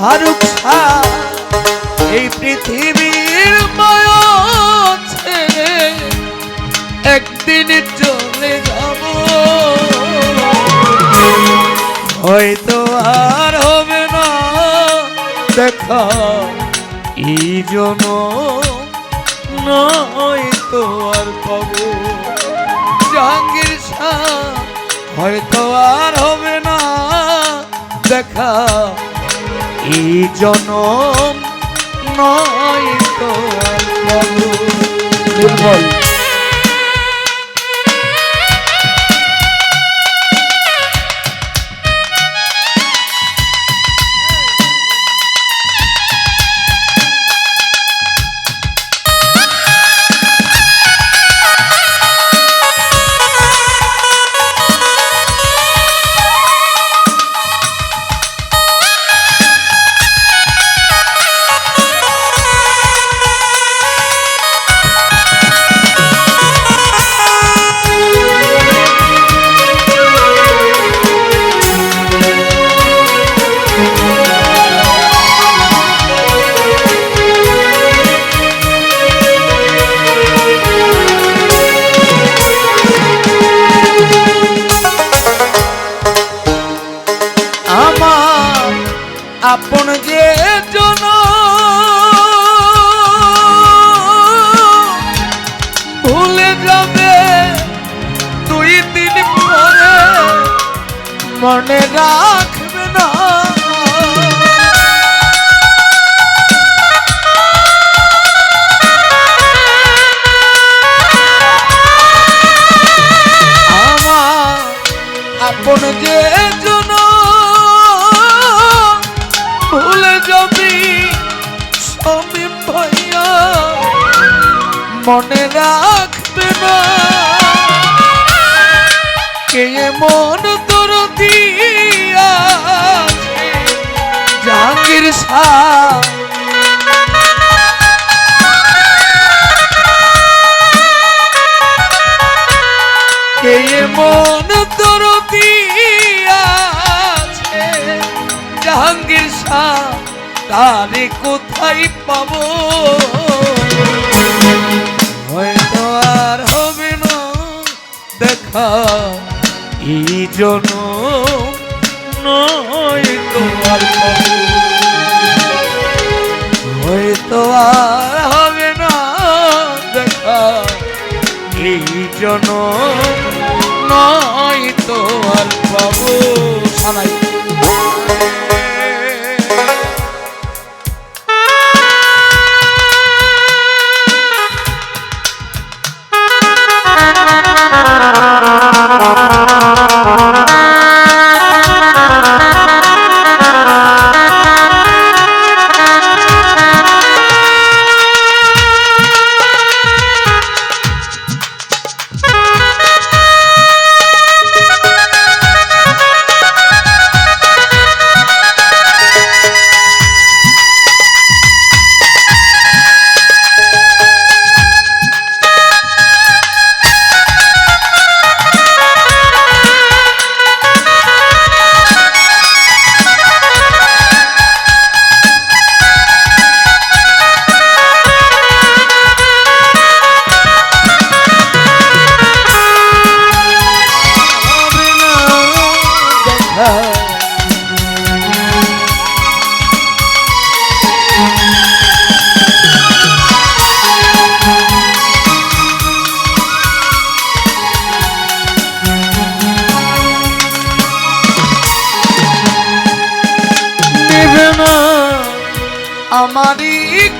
হারুক এই পৃথিবীর ছেড়ে একদিন চলে যাব। হয়তো আর হবে না দেখা এই জন নয়তো আর পাবো জাহাঙ্গীর শাহ, হয়তো আর হবে না দেখা এই জনম নয় তো পাবো মনে রাখবে না। আমার আপন যে জন, ভুলে যাবি সমীপ ভাইয়া মনে রাখবে না। কে মন শাহ তারে কোথায় পাবো? হয়তো আর হবে না দেখা, এই জন্য নয় তোমার হয়তো আর হবে না দেখা, এই জন নয় তো আর পাবো। সানাই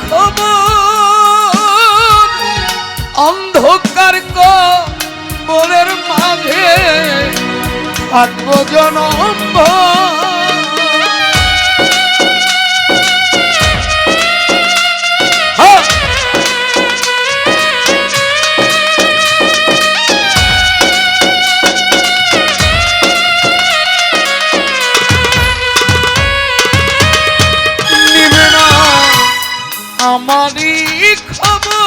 খবর। অন্ধকার কবরের মাঝে থাকব আমারই খবর।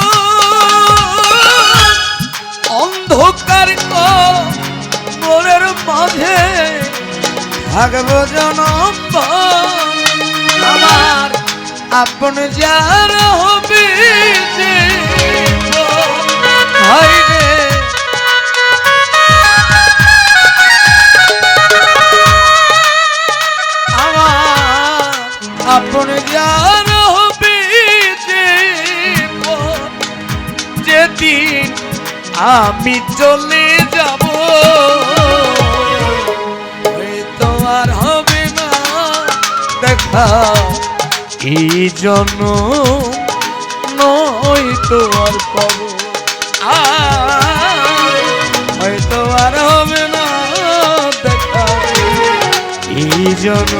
অন্ধকার কবরের মাঝে থাকব জনম আমার আপন যার হবে হয় আমি চলে যাব। হয়তো আর হবে না দেখা। এই জন্য নয় তো আর পাব। হয়তো আর হবে না দেখা। এই জন্য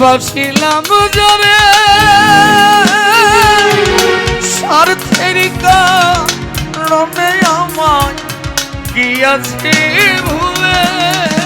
বসিলাম জরে স্বার্থের কারণে আমায় ভুলে ভালো?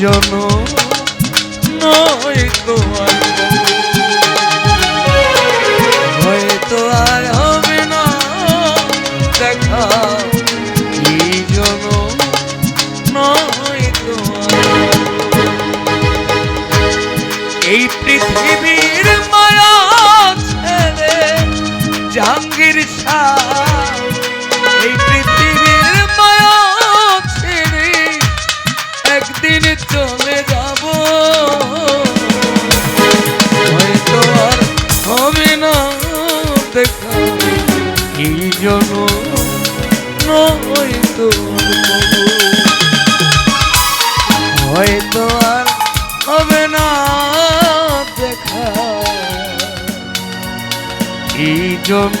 জন্য নয় তো হয়তো আর হবে না দেখা এই জন্য নয় তো এই পৃথিবীর মায়া ছেড়ে জাহাঙ্গীর শাহ একদিন চলে যাব। হয়তো আর হবে না দেখা। এই জন্য নয়তো হয়তো আর হবে না দেখা। এই জন্য